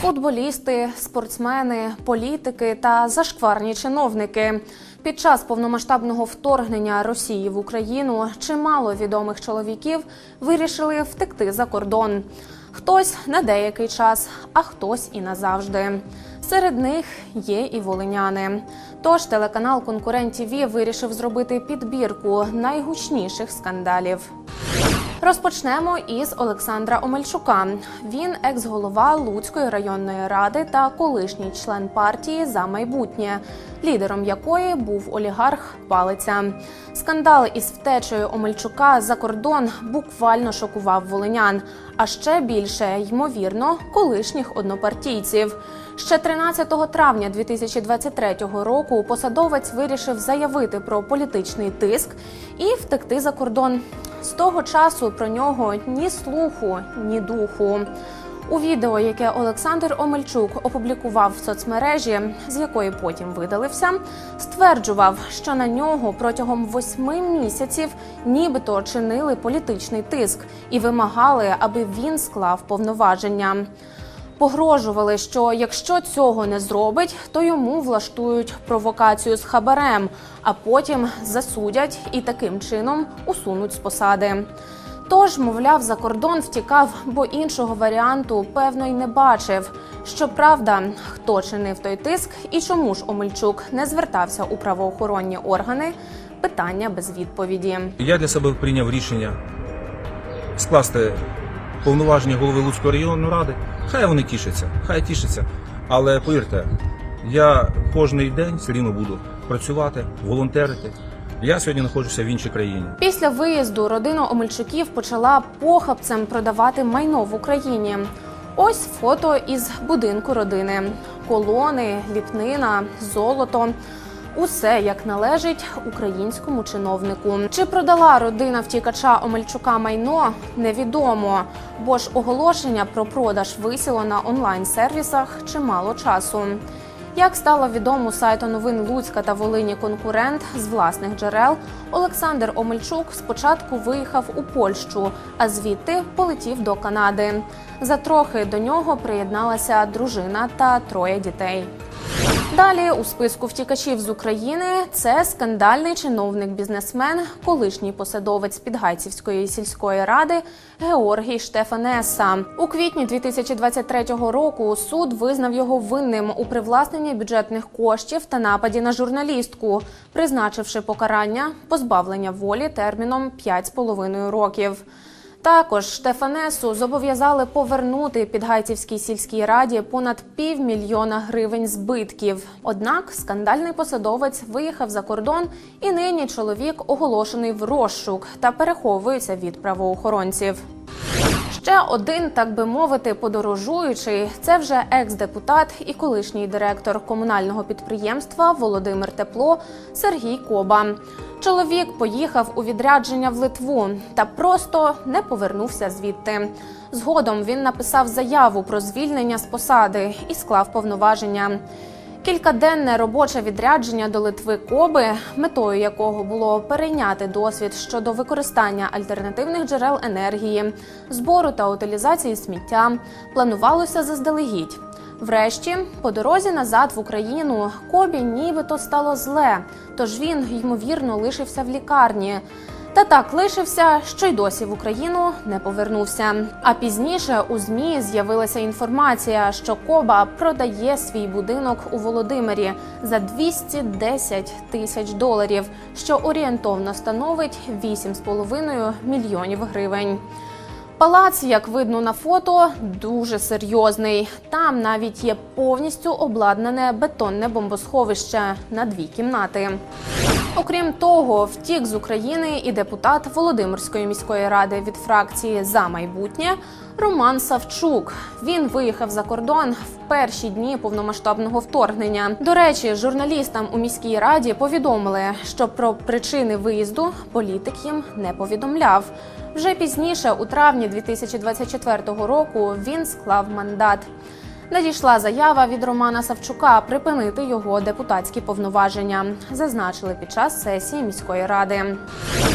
Футболісти, спортсмени, політики та зашкварні чиновники. Під час повномасштабного вторгнення Росії в Україну чимало відомих чоловіків вирішили втекти за кордон. Хтось на деякий час, а хтось і назавжди. Серед них є і волиняни. Тож телеканал Конкурент ТІВІ вирішив зробити підбірку найгучніших скандалів. Розпочнемо із Олександра Омельчука. Він екс-голова Луцької районної ради та колишній член партії за майбутнє, лідером якої був олігарх Палиця. Скандал із втечею Омельчука за кордон буквально шокував волинян, а ще більше ймовірно колишніх однопартійців. Ще 13 травня 2023 року посадовець вирішив заявити про політичний тиск і втекти за кордон. З того часу про нього ні слуху, ні духу. У відео, яке Олександр Омельчук опублікував в соцмережі, з якої потім видалився, стверджував, що на нього протягом восьми місяців нібито чинили політичний тиск і вимагали, аби він склав повноваження. Погрожували, що якщо цього не зробить, то йому влаштують провокацію з хабарем, а потім засудять і таким чином усунуть з посади. Тож, мовляв, за кордон втікав, бо іншого варіанту певно й не бачив. Щоправда, хто чинив той тиск і чому ж Омельчук не звертався у правоохоронні органи? Питання без відповіді. Я для себе прийняв рішення скласти повноваження голови Луцької районної ради. Хай вони тішаться, хай тішаться. Але повірте, я кожний день все рівно буду працювати, волонтерити. Я сьогодні знаходжуся в іншій країні. Після виїзду родина Омельчуків почала похабцем продавати майно в Україні. Ось фото із будинку родини: колони, ліпнина, золото. Усе як належить українському чиновнику. Чи продала родина втікача Омельчука майно? Невідомо, бо ж оголошення про продаж висіло на онлайн-сервісах чимало часу. Як стало відомо сайту новин Луцька та Волині конкурент з власних джерел, Олександр Омельчук спочатку виїхав у Польщу, а звідти полетів до Канади. Затрохи до нього приєдналася дружина та троє дітей. Далі у списку втікачів з України це скандальний чиновник-бізнесмен, колишній посадовець Підгайцівської сільської ради Георгій Штефанеса. У квітні 2023 року суд визнав його винним у привласненні бюджетних коштів та нападі на журналістку, призначивши покарання позбавлення волі терміном 5,5 років. Також Штефанесу зобов'язали повернути Підгайцівській сільській раді понад півмільйона гривень збитків. Однак скандальний посадовець виїхав за кордон, і нині чоловік оголошений в розшук та переховується від правоохоронців. Ще один, так би мовити, подорожуючий це вже екс-депутат і колишній директор комунального підприємства Володимир Тепло Сергій Коба. Чоловік поїхав у відрядження в Литву та просто не повернувся звідти. Згодом він написав заяву про звільнення з посади і склав повноваження. Кількаденне робоче відрядження до Литви Коби, метою якого було перейняти досвід щодо використання альтернативних джерел енергії, збору та утилізації сміття, планувалося заздалегідь. Врешті, по дорозі назад в Україну Кобі нібито стало зле, тож він ймовірно лишився в лікарні. Та так лишився, що й досі в Україну не повернувся. А пізніше у змі з'явилася інформація, що Коба продає свій будинок у Володимирі за 210 тисяч доларів, що орієнтовно становить 8,5 мільйонів гривень. Палац, як видно на фото, дуже серйозний. Там навіть є повністю обладнане бетонне бомбосховище на дві кімнати. Окрім того, втік з України і депутат Володимирської міської ради від фракції за майбутнє Роман Савчук. Він виїхав за кордон в перші дні повномасштабного вторгнення. До речі, журналістам у міській раді повідомили, що про причини виїзду політик їм не повідомляв. Вже пізніше, у травні 2024 року, він склав мандат. Надійшла заява від Романа Савчука припинити його депутатські повноваження, зазначили під час сесії міської ради.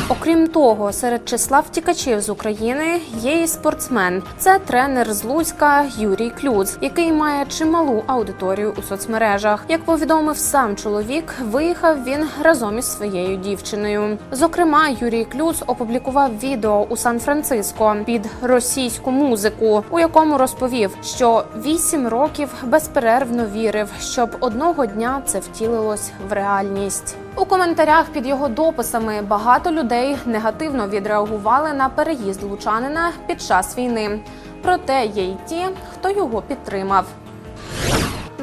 Окрім того, серед числа втікачів з України є і спортсмен. Це тренер з Луцька Юрій Клюц, який має чималу аудиторію у соцмережах. Як повідомив сам чоловік, виїхав він разом із своєю дівчиною. Зокрема, Юрій Клюц опублікував відео у Сан-Франциско під російську музику, у якому розповів, що вісім років безперервно вірив, щоб одного дня це втілилось в реальність. У коментарях під його дописами багато людей негативно відреагували на переїзд лучанина під час війни. Проте є й ті, хто його підтримав.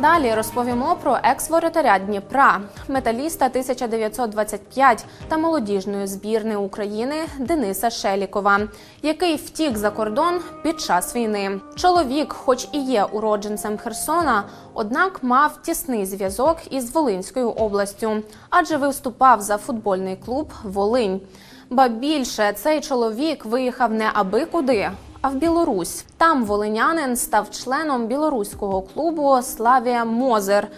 Далі розповімо про екс-воротаря Дніпра, металіста 1925 та молодіжної збірної України Дениса Шелікова, який втік за кордон під час війни. Чоловік, хоч і є уродженцем Херсона, однак мав тісний зв'язок із Волинською областю, адже виступав за футбольний клуб Волинь. Ба більше цей чоловік виїхав не аби куди, а в Білорусь. Там волинянин став членом білоруського клубу Славія Мозер.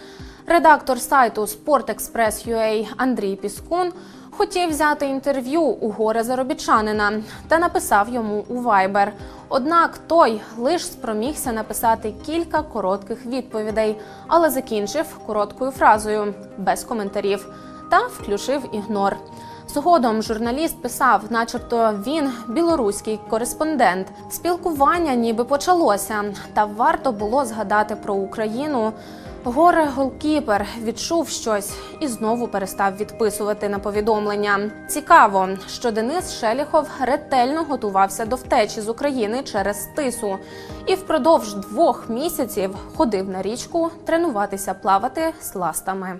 Редактор сайту Sportexpress.ua Андрій Піскун хотів взяти інтерв'ю у горе заробітчанина та написав йому у Viber. Однак той лиш спромігся написати кілька коротких відповідей, але закінчив короткою фразою без коментарів та включив ігнор. Згодом журналіст писав, начебто він білоруський кореспондент. Спілкування ніби почалося, та варто було згадати про Україну. Горе голкіпер відчув щось і знову перестав відписувати на повідомлення. Цікаво, що Денис Шеліхов ретельно готувався до втечі з України через тису і впродовж двох місяців ходив на річку тренуватися плавати з ластами.